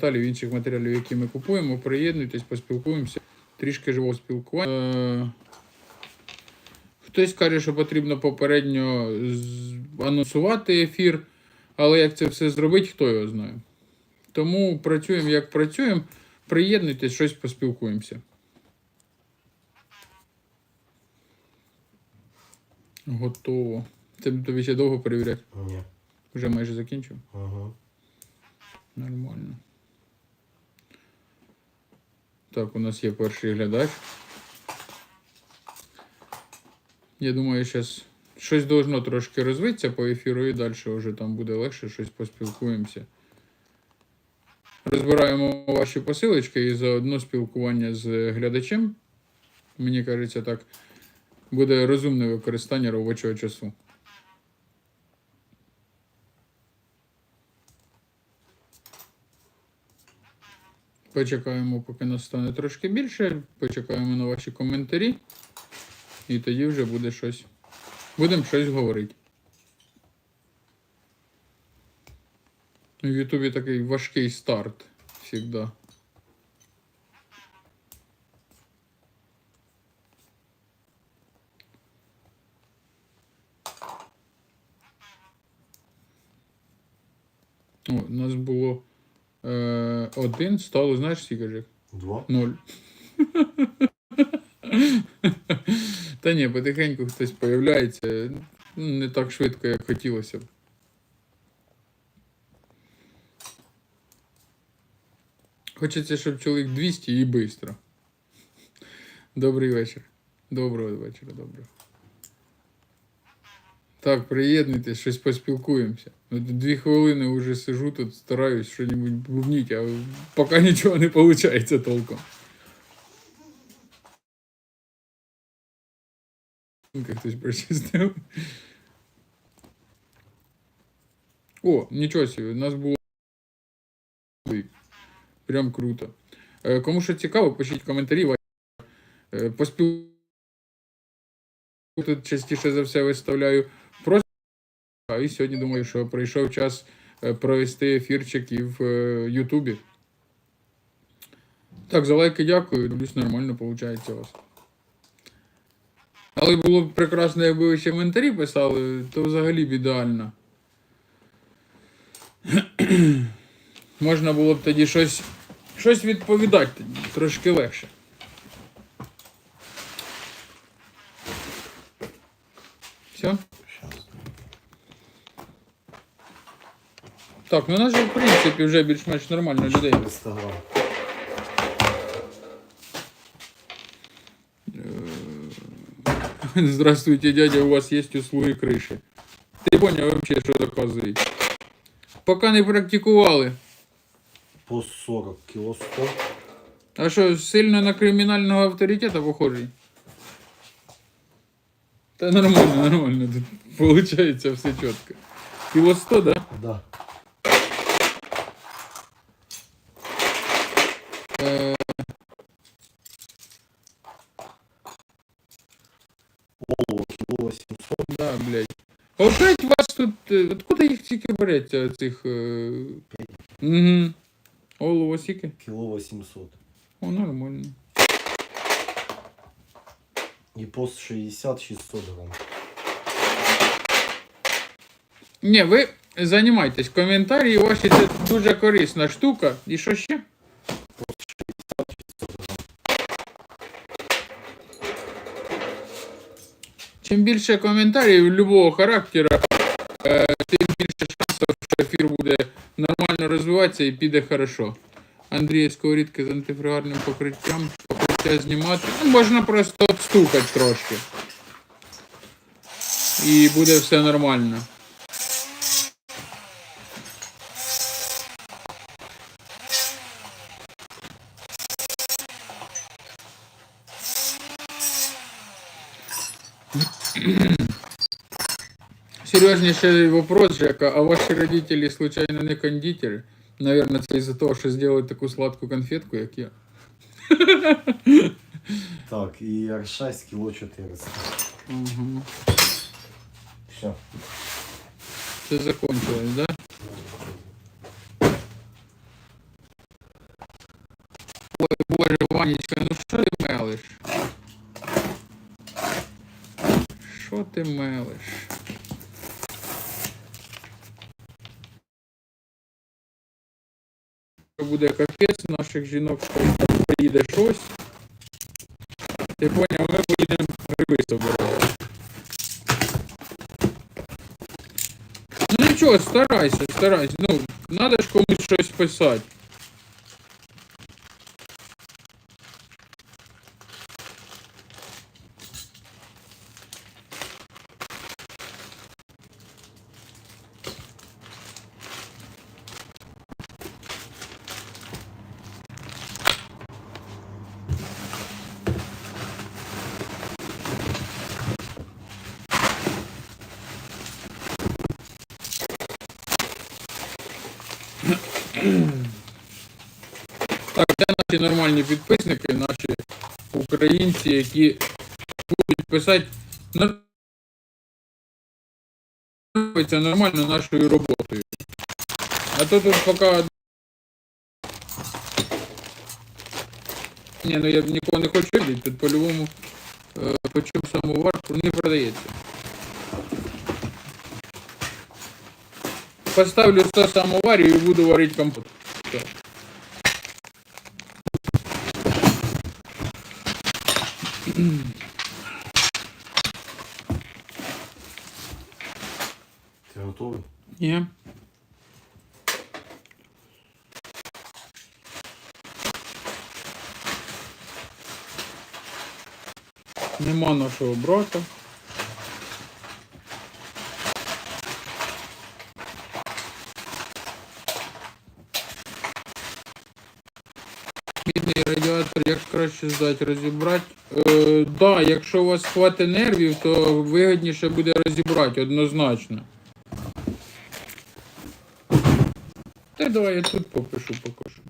металів, інших матеріалів, які ми купуємо. Приєднуйтесь, поспілкуємося. Трішки живого спілкування. Е, Хтось каже, що потрібно попередньо анонсувати ефір, але як це все зробити, хто його знає. Тому працюємо як працюємо. Приєднуйтесь, щось поспілкуємося. Готово. Це тобі ще довго перевіряти? Ні. Вже майже закінчив. Угу. Нормально. Так, у нас є перший глядач. Я думаю, зараз щось должно трошки розвитися по ефіру і далі вже там буде легше, щось поспілкуємося. Розбираємо ваші посилочки і заодно спілкування з глядачем. Мені кажеться, так буде розумне використання робочого часу. Почекаємо, поки нас стане трошки більше. Почекаємо на ваші коментарі. І тоді вже буде щось. Будемо щось говорити. В Ютубі такий важкий старт завжди. У нас було е, один, стало, знаєш, скільки ж? Два. Ноль. Та ні, потихеньку хтось появляється. Не так швидко, як хотілося б. Хочеться, щоб чоловік 200 і швидко. Добрий вечір. Доброго вечора, доброго. Так, приєднуйтесь, щось поспілкуємося. От Дві хвилини вже сижу тут, стараюсь щось бубніть, а поки нічого не виходить толком. Хтось прочистив. О, нічого собі, у нас було. Прям круто. Е, Кому що цікаво, пишіть коментарі. Е, Поспіл... Тут частіше за все виставляю і сьогодні думаю, що прийшов час е, провести ефірчик і в е, Ютубі. Так, за лайки дякую. Дивлюсь, нормально виходить у вас. Але було б прекрасно, якби ви ще коментарі писали, то взагалі б ідеально. Можна було б тоді щось, щось відповідати трошки легше. Все? Щас. Так, ну у нас же, в принципі, вже більш-менш нормально людей. Інстаграм. Здравствуйте, дядя, у вас есть услуги крыши. Ти поняв вообще, що доказують? Поки не практикували. По 40 кіло 100. А що, сильно на кримінального авторитета похожий? Та нормально, нормально. Тут получається все чітко. Кіло 100, да? Да. Опять вас тут. е, Откуда їх тільки береться цих. Е... Угу. Олово сіки? Кіло 800. О, нормально. І пост 60 600 грам. Ні, ви займайтесь. Коментарі ваші це дуже корисна штука. І що ще? Чим більше коментарів любого характеру, е, тим більше шансів, що ефір буде нормально розвиватися і піде хорошо. Андрій сковорідки з антифригарним покриттям, покриття знімати. Ну, можна просто стукати трошки. І буде все нормально. Серьезнейший вопрос, Жека. А ваши родители случайно не кондитеры? Наверное, це із-за того, що зробили таку сладку конфетку, як я. Так, і R6 кіло 400. Угу. Все. Це закончилось, да? Боже, Ванечка, ну що ти мелиш? Ти мелиш? Буде капець наших жінок, що приїде щось. Ти поняв, ми поїдемо гриби собирати. Ну нічого, старайся, старайся. Ну, треба ж комусь щось писати. Так, це наші нормальні підписники, наші українці, які будуть писати нормально нашою роботою. А то тут поки. Ні, ну я нікого не хочу тут по-любому е, почув самовар, не продається. Поставлю 100 самоварів і буду варити компот. Все. Ти готовий? Ні. Нема нашого брата. Радіатор, як краще здати, розібрати. Е, да, якщо у вас хватить нервів, то вигідніше буде розібрати однозначно. Та давай я тут попишу поки що.